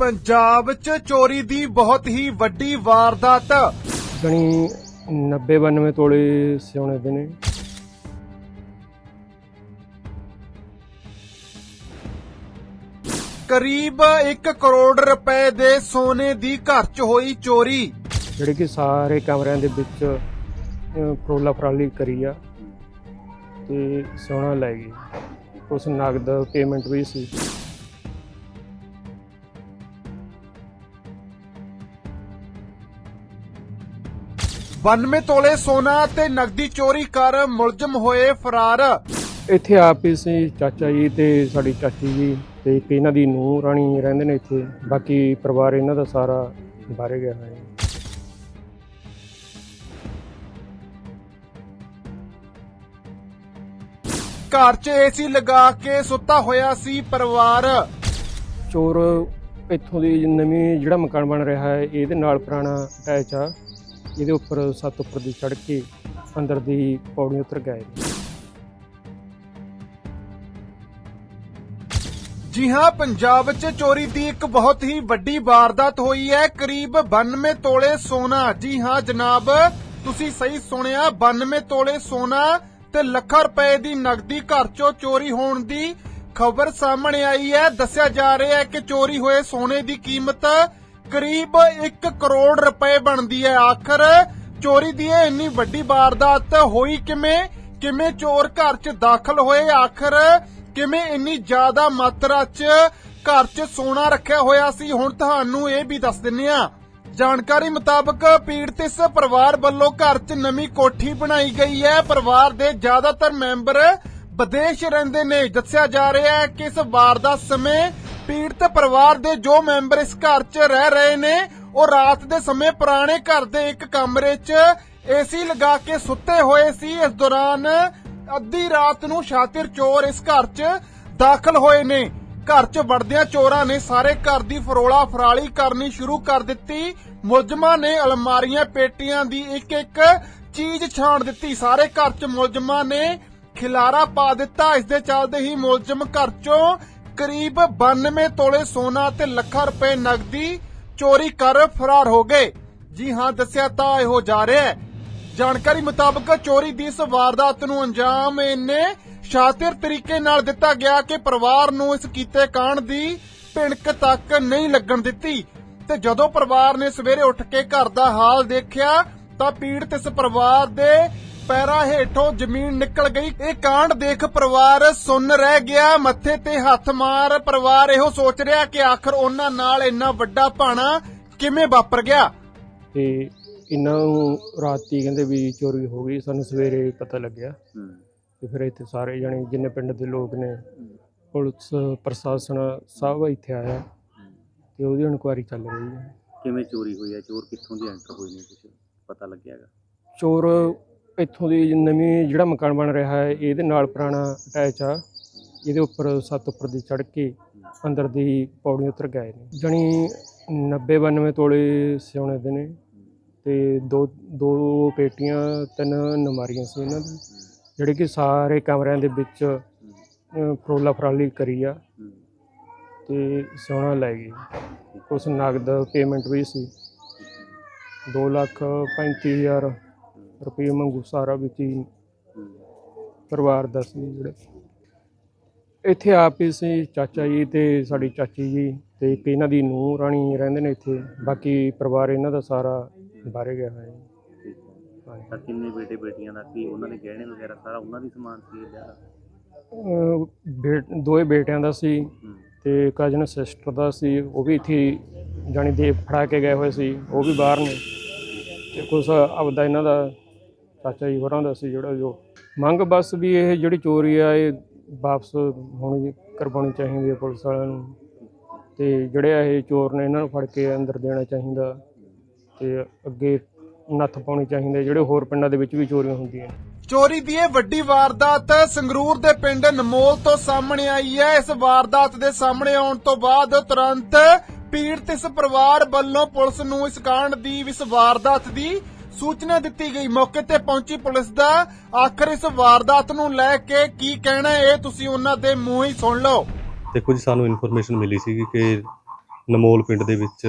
ਪੰਜਾਬ 'ਚ ਚੋਰੀ ਦੀ ਬਹੁਤ ਹੀ ਵੱਡੀ ਵਾਰਦਾਤ। ਗਣੀ 90 92 ਤੋਲੇ ਸਿਉਣੇ ਦੇ ਨੇ। ਕਰੀਬ 1 ਕਰੋੜ ਰੁਪਏ ਦੇ ਸੋਨੇ ਦੀ ਘਰ 'ਚ ਹੋਈ ਚੋਰੀ। ਜਿਹੜੇ ਕਿ ਸਾਰੇ ਕਮਰਿਆਂ ਦੇ ਵਿੱਚ ਅਹ, ਫਰੋਲਾ ਫਰਾਲੀ ਕਰੀ ਆ ਤੇ ਸੋਨਾ ਲੈ ਗਈ। ਉਸ ਨਗਦ ਪੇਮੈਂਟ ਵੀ ਸੀ। 92 ਤੋਲੇ ਸੋਨਾ ਤੇ ਨਕਦੀ ਚੋਰੀ ਕਰ ਮੁਲਜ਼ਮ ਹੋਏ ਫਰਾਰ। ਇੱਥੇ ਆਪ ਹੀ ਸੀ ਚਾਚਾ ਜੀ ਤੇ ਸਾਡੀ ਚਾਚੀ ਜੀ ਤੇ ਇੱਕ ਇਹਨਾਂ ਦੀ ਨੂੰਹ ਰਾਣੀ ਰਹਿੰਦੇ ਨੇ ਇੱਥੇ। ਬਾਕੀ ਪਰਿਵਾਰ ਇਹਨਾਂ ਦਾ ਸਾਰਾ ਬਾਹਰੇ ਗਿਆ ਹੋਇਆ ਹੈ। ਘਰ 'ਚ ਏਸੀ ਲਗਾ ਕੇ ਸੁੱਤਾ ਹੋਇਆ ਸੀ ਪਰਿਵਾਰ। ਚੋਰ ਇੱਥੋਂ ਦੀ ਨਵੀਂ ਜਿਹੜਾ ਮਕਾਨ ਬਣ ਰਿਹਾ ਹੈ ਇਹਦੇ ਨਾਲ ਪੁਰਾਣਾ ਅਟੈਚ ਆ। ਇਹਦੇ ਉੱਪਰ ਸੱਤ ਉੱਪਰ ਦੀ ਚੜ੍ਹ ਕੇ ਅੰਦਰ ਦੀ ਪੌੜੀ ਉਤਰ ਗਏ ਜੀ ਹਾਂ, ਪੰਜਾਬ 'ਚ ਚੋਰੀ ਦੀ ਇੱਕ ਬਹੁਤ ਹੀ ਵੱਡੀ ਵਾਰਦਾਤ ਹੋਈ ਹੈ, ਕਰੀਬ 92 ਤੋਲੇ ਸੋਨਾ। ਜੀ ਹਾਂ, ਜਨਾਬ, ਤੁਸੀਂ ਸਹੀ ਸੁਣਿਆ 92 ਤੋਲੇ ਸੋਨਾ ਤੇ ਲੱਖਾਂ ਰੁਪਏ ਦੀ ਨਕਦੀ ਘਰ 'ਚੋਂ ਚੋਰੀ ਹੋਣ ਦੀ ਖਬਰ ਸਾਹਮਣੇ ਆਈ ਹੈ। ਦੱਸਿਆ ਜਾ ਰਿਹਾ ਹੈ ਕਿ ਚੋਰੀ ਹੋਏ ਸੋਨੇ ਦੀ ਕੀਮਤ ਕਰੀਬ 1 ਕਰੋੜ ਰੁਪਏ ਬਣਦੀ ਹੈ। ਆਖਰ ਚੋਰੀ ਦੀ ਇਹ ਇੰਨੀ ਵੱਡੀ ਵਾਰਦਾਤ ਹੋਈ ਕਿਵੇਂ? ਕਿਵੇਂ ਚੋਰ ਘਰ 'ਚ ਦਾਖਲ ਹੋਏ? ਆਖਰ ਕਿਵੇਂ ਇੰਨੀ ਜ਼ਿਆਦਾ ਮਾਤਰਾ 'ਚ ਘਰ 'ਚ ਸੋਨਾ ਰੱਖਿਆ ਹੋਇਆ ਸੀ? ਹੁਣ ਤੁਹਾਨੂੰ ਇਹ ਵੀ ਦੱਸ ਦਿੰਨੇ ਆ ਜਾਣਕਾਰੀ ਮੁਤਾਬਕ ਪੀੜਤ ਇਸ ਪਰਿਵਾਰ ਵੱਲੋਂ ਘਰ 'ਚ ਨਵੀਂ ਕੋਠੀ ਬਣਾਈ ਗਈ ਹੈ। ਪਰਿਵਾਰ ਦੇ ਜ਼ਿਆਦਾਤਰ ਮੈਂਬਰ ਵਿਦੇਸ਼ ਰਹਿੰਦੇ ਨੇ। ਦੱਸਿਆ ਜਾ ਰਿਹਾ ਹੈ ਕਿ ਇਸ ਵਾਰਦਾਤ ਸਮੇਂ ਪੀੜਤ ਪਰਿਵਾਰ ਦੇ ਜੋ ਮੈਂਬਰ ਇਸ ਘਰ 'ਚ ਰਹਿ ਰਹੇ ਨੇ, ਉਹ ਰਾਤ ਦੇ ਸਮੇਂ ਪੁਰਾਣੇ ਘਰ ਦੇ ਇੱਕ ਕਮਰੇ 'ਚ ਏਸੀ ਲਗਾ ਕੇ ਸੁੱਤੇ ਹੋਏ ਸੀ। ਇਸ ਦੌਰਾਨ ਅੱਧੀ ਰਾਤ ਨੂੰ ਸ਼ਾਤਿਰ ਚੋਰ ਇਸ ਘਰ 'ਚ ਦਾਖਲ ਹੋਏ ਨੇ। ਘਰ 'ਚ ਵੜਦਿਆਂ ਚੋਰਾਂ ਨੇ ਸਾਰੇ ਘਰ ਦੀ ਫਰੋਲਾ ਫਰਾਲੀ ਕਰਨੀ ਸ਼ੁਰੂ ਕਰ ਦਿੱਤੀ। ਮੁਲਜ਼ਮਾਂ ਨੇ ਅਲਮਾਰੀਆਂ, ਪੇਟੀਆਂ ਦੀ ਇੱਕ ਇੱਕ ਚੀਜ਼ ਛਾਣ ਦਿੱਤੀ। ਸਾਰੇ ਘਰ 'ਚ ਮੁਲਜ਼ਮਾਂ ਨੇ ਖਿਲਾਰਾ ਪਾ ਦਿੱਤਾ। ਇਸ ਦੇ ਚੱਲਦੇ ਹੀ ਮੁਲਜ਼ਮ ਘਰ 'ਚੋਂ ਕਰੀਬ 92 ਤੋਲੇ ਸੋਨਾ ਤੇ ਲੱਖਾਂ ਰੁਪਏ ਨਗਦੀ ਚੋਰੀ ਕਰ ਫਰਾਰ ਹੋ ਗਏ। ਜੀ ਹਾਂ, ਦੱਸਿਆ ਤਾਂ ਇਹੋ ਜਾ ਰਿਹਾ ਹੈ। ਜਾਣਕਾਰੀ ਮੁਤਾਬਕ ਚੋਰੀ ਦੀ ਇਸ ਵਾਰਦਾਤ ਨੂੰ ਅੰਜਾਮ ਇੰਨੇ ਸ਼ਾਤਿਰ ਤਰੀਕੇ ਨਾਲ ਦਿੱਤਾ ਗਿਆ ਕਿ ਪਰਿਵਾਰ ਨੂੰ ਇਸ ਕੀਤੇ ਕਾਂਡ ਦੀ ਭਿਣਕ ਤੱਕ ਨਹੀਂ ਲੱਗਣ ਦਿੱਤੀ। ਤੇ ਜਦੋਂ ਪਰਿਵਾਰ ਨੇ ਸਵੇਰੇ ਉੱਠ ਕੇ ਘਰ ਦਾ ਹਾਲ ਦੇਖਿਆ, ਤਾਂ ਪੀੜਤ ਇਸ ਪਰਿਵਾਰ ਦੇ ਪੈਰਾਂ ਹੇਠੋਂ ਜ਼ਮੀਨ ਨਿਕਲ ਗਈ। ਇਹ ਕਾਂਡ ਦੇਖ ਪਰਿਵਾਰ ਸੁੰਨ ਰਹਿ ਗਿਆ। ਮੱਥੇ ਤੇ ਹੱਥ ਮਾਰ ਪਰਿਵਾਰ ਇਹੋ ਸੋਚ ਰਿਹਾ ਕਿ ਆਖਰ ਉਹਨਾਂ ਨਾਲ ਇੰਨਾ ਵੱਡਾ ਭਾਣਾ ਕਿਵੇਂ ਵਾਪਰ ਗਿਆ? ਤੇ ਇਹਨਾਂ ਨੂੰ ਰਾਤੀ ਕਹਿੰਦੇ ਵੀ ਚੋਰੀ ਹੋ ਗਈ। ਸਾਨੂੰ ਸਵੇਰੇ ਪਤਾ ਲੱਗਿਆ। ਤੇ ਫਿਰ ਇੱਥੇ ਸਾਰੇ ਜਣੇ ਜਿੰਨੇ ਪਿੰਡ ਦੇ ਲੋਕ ਨੇ ਪੁਲਿਸ ਪ੍ਰਸ਼ਾਸਨ ਸਭ ਇੱਥੇ ਆਇਆ। ਤੇ ਉਹਦੀ ਇਨਕੁਆਇਰੀ ਚੱਲ ਰਹੀ ਹੈ। ਕਿਵੇਂ ਚੋਰੀ ਹੋਈ ਹੈ? ਚੋਰ ਕਿੱਥੋਂ ਦੀ ਐਂਟਰ ਹੋਏ ਨੇ ਕੁਝ ਪਤਾ ਲੱਗਿਆਗਾ? ਚੋਰ ਇੱਥੋਂ ਦੀ ਨਵੀਂ ਜਿਹੜਾ ਮਕਾਨ ਬਣ ਰਿਹਾ ਹੈ, ਇਹਦੇ ਨਾਲ ਪੁਰਾਣਾ ਅਟੈਚ ਆ। ਇਹਦੇ ਉੱਪਰ ਸੱਤ ਉੱਪਰ ਦੀ ਚੜ੍ਹ ਕੇ ਅੰਦਰ ਦੀ ਪੌੜੀ ਉਤਰ ਗਏ ਨੇ। ਜਣੀ 90 92 ਤੋਲੇ ਸਿਉਣੇ ਦੇ ਨੇ ਤੇ ਦੋ ਦੋ ਪੇਟੀਆਂ, ਤਿੰਨ ਨਮਾਰੀਆਂ ਸੀ ਇਹਨਾਂ ਦੀ, ਜਿਹੜੇ ਕਿ ਸਾਰੇ ਕਮਰਿਆਂ ਦੇ ਵਿੱਚ ਫਰੋਲਾ ਫਰਾਲੀ ਕਰੀ ਆ ਤੇ ਸੋਨਾ ਲੈ ਗਈ ਉਸ ਨਗਦ ਪੇਮੈਂਟ ਵੀ ਸੀ। 2 ਲੱਖ 35 ਹਜ਼ਾਰ ਰੁਪਏ ਮੰਗੂ ਸਾਰਾ ਵਿੱਚ ਹੀ ਪਰਿਵਾਰ ਦਾ ਸੀ ਜਿਹੜੇ। ਇੱਥੇ ਆਪ ਹੀ ਸੀ ਚਾਚਾ ਜੀ ਤੇ ਸਾਡੀ ਚਾਚੀ ਜੀ ਤੇ ਇੱਕ ਇਹਨਾਂ ਦੀ ਨੂੰਹ ਰਾਣੀ ਰਹਿੰਦੇ ਨੇ ਇੱਥੇ। ਬਾਕੀ ਪਰਿਵਾਰ ਇਹਨਾਂ ਦਾ ਸਾਰਾ ਬਾਹਰੇ ਗਿਆ ਹੋਇਆ ਹੈ ਹਾਂਜੀ। ਤਾਂ ਕਿੰਨੇ ਬੇਟੇ ਬੇਟੀਆਂ ਦਾ ਕੀ ਉਹਨਾਂ ਦੇ ਗਹਿਣੇ ਵਗੈਰਾ ਸਾਰਾ ਉਹਨਾਂ ਦੀ ਸਮਾਨ ਸੀ ਇਹਦਾ ਅਹ ਬੇ- ਦੋਏ ਬੇਟਿਆਂ ਦਾ ਸੀ ਤੇ ਕਜ਼ਨ ਸਿਸਟਰ ਦਾ ਸੀ। ਉਹ ਵੀ ਇੱਥੇ ਜਾਣੀ ਦੇ ਫੜਾ ਕੇ ਗਏ ਹੋਏ ਸੀ। ਉਹ ਵੀ ਬਾਹਰ ਨੇ। ਤੇ ਕੁਛ ਆਪਦਾ ਇਹਨਾਂ ਦਾ ਚਾਚਾ ਜੀ ਹੋਰਾਂ ਦਾ ਸੀ ਜਿਹੜਾ ਜੋ ਮੰਗ ਬਸ ਵੀ ਇਹ ਜਿਹੜੀ ਚੋਰੀ ਆ, ਇਹ ਵਾਪਸ ਹੋਣੀ ਕਰਵਾਉਣੀ ਚਾਹੀਦੀ ਹੈ ਪੁਲਿਸ ਵਾਲਿਆਂ ਨੂੰ। ਤੇ ਜਿਹੜੇ ਇਹ ਚੋਰ ਨੇ, ਇਹਨਾਂ ਨੂੰ ਫੜ ਕੇ ਅੰਦਰ ਦੇਣਾ ਚਾਹੀਦਾ ਤੇ ਅੱਗੇ ਨੱਥ ਪਾਉਣੀ ਚਾਹੀਦੀ ਜਿਹੜੇ ਹੋਰ ਪਿੰਡਾਂ ਦੇ ਵਿੱਚ ਵੀ ਚੋਰੀਆਂ ਹੁੰਦੀਆਂ ਨੇ। ਚੋਰੀ ਦੀ ਇਹ ਵੱਡੀ ਵਾਰਦਾਤ ਸੰਗਰੂਰ ਦੇ ਪਿੰਡ ਨਮੋਲ ਤੋਂ ਸਾਹਮਣੇ ਆਈ ਹੈ। ਇਸ ਵਾਰਦਾਤ ਦੇ ਸਾਹਮਣੇ ਆਉਣ ਤੋਂ ਬਾਅਦ ਤੁਰੰਤ ਪੀੜਤ ਇਸ ਪਰਿਵਾਰ ਵੱਲੋਂ ਪੁਲਿਸ ਨੂੰ ਇਸ ਕਾਂਡ ਦੀ, ਇਸ ਵਾਰਦਾਤ ਦੀ ਸੂਚਨਾ ਦਿੱਤੀ ਗਈ। ਮੌਕੇ ਤੇ ਪਹੁੰਚੀ ਪੁਲਿਸ ਦਾ ਆਖਰ ਇਸ ਵਾਰਦਾਤ ਨੂੰ ਲੈ ਕੇ ਕੀ ਕਹਿਣਾ ਇਹ ਤੁਸੀਂ ਉਹਨਾਂ ਦੇ ਮੂੰਹ ਹੀ ਸੁਣ ਲਓ। ਦੇਖੋ ਜੀ, ਸਾਨੂੰ ਇਨਫੋਰਮੇਸ਼ਨ ਮਿਲੀ ਸੀ ਕਿ ਨਮੋਲ ਪਿੰਡ ਦੇ ਵਿੱਚ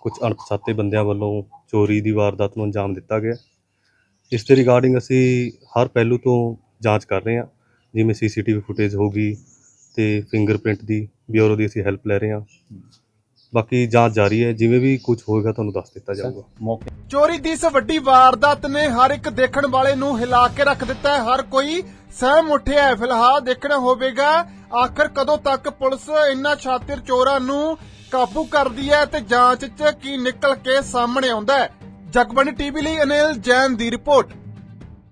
ਕੁਝ ਅਣਪਛਾਤੇ ਬੰਦਿਆਂ ਵੱਲੋਂ ਚੋਰੀ ਦੀ ਵਾਰਦਾਤ ਨੂੰ ਅੰਜਾਮ ਦਿੱਤਾ ਗਿਆ। ਇਸ ਦੇ ਰਿਗਾਰਡਿੰਗ ਅਸੀਂ ਹਰ ਪਹਿਲੂ ਤੋਂ ਜਾਂਚ ਕਰ ਰਹੇ ਹਾਂ। ਜਿਵੇਂ ਸੀਸੀਟੀਵੀ ਫੁਟੇਜ ਹੋਗੀ ਤੇ ਫਿੰਗਰਪ੍ਰਿੰਟ ਦੀ ਬਿਊਰੋ ਦੀ ਅਸੀਂ ਹੈਲਪ ਲੈ ਰਹੇ ਹਾਂ। ਬਾਕੀ ਜਾਂਚ ਜਾਰੀ ਹੈ ਜਿਵੇਂ ਵੀ ਕੁਝ ਹੋਏਗਾ ਤੁਹਾਨੂੰ ਦੱਸ ਦਿੱਤਾ ਜਾਊਗਾ। ਮੌਕੇ ਚੋਰੀ ਦੀ ਇਸ ਵੱਡੀ ਵਾਰਦਾਤ ਨੇ ਹਰ ਇੱਕ ਦੇਖਣ ਵਾਲੇ ਨੂੰ ਹਿਲਾ ਕੇ ਰੱਖ ਦਿੱਤਾ ਹੈ। ਹਰ ਕੋਈ ਸਹਿਮ ਉੱਠਿਆ ਹੈ। ਫਿਲਹਾਲ ਦੇਖਣਾ ਹੋਵੇਗਾ ਆਖਰ ਕਦੋਂ ਤੱਕ ਪੁਲਿਸ ਇਨ੍ਹਾਂ ਛਾਤਰ ਚੋਰਾਂ ਨੂੰ ਕਾਬੂ ਕਰਦੀ ਹੈ ਤੇ ਜਾਂਚ 'ਚ ਕੀ ਨਿਕਲ ਕੇ ਸਾਹਮਣੇ ਆਉਂਦਾ ਹੈ। ਜਗਬੰਦੀ ਟੀਵੀ ਲਈ ਅਨਿਲ ਜੈਨ ਦੀ ਰਿਪੋਰਟ।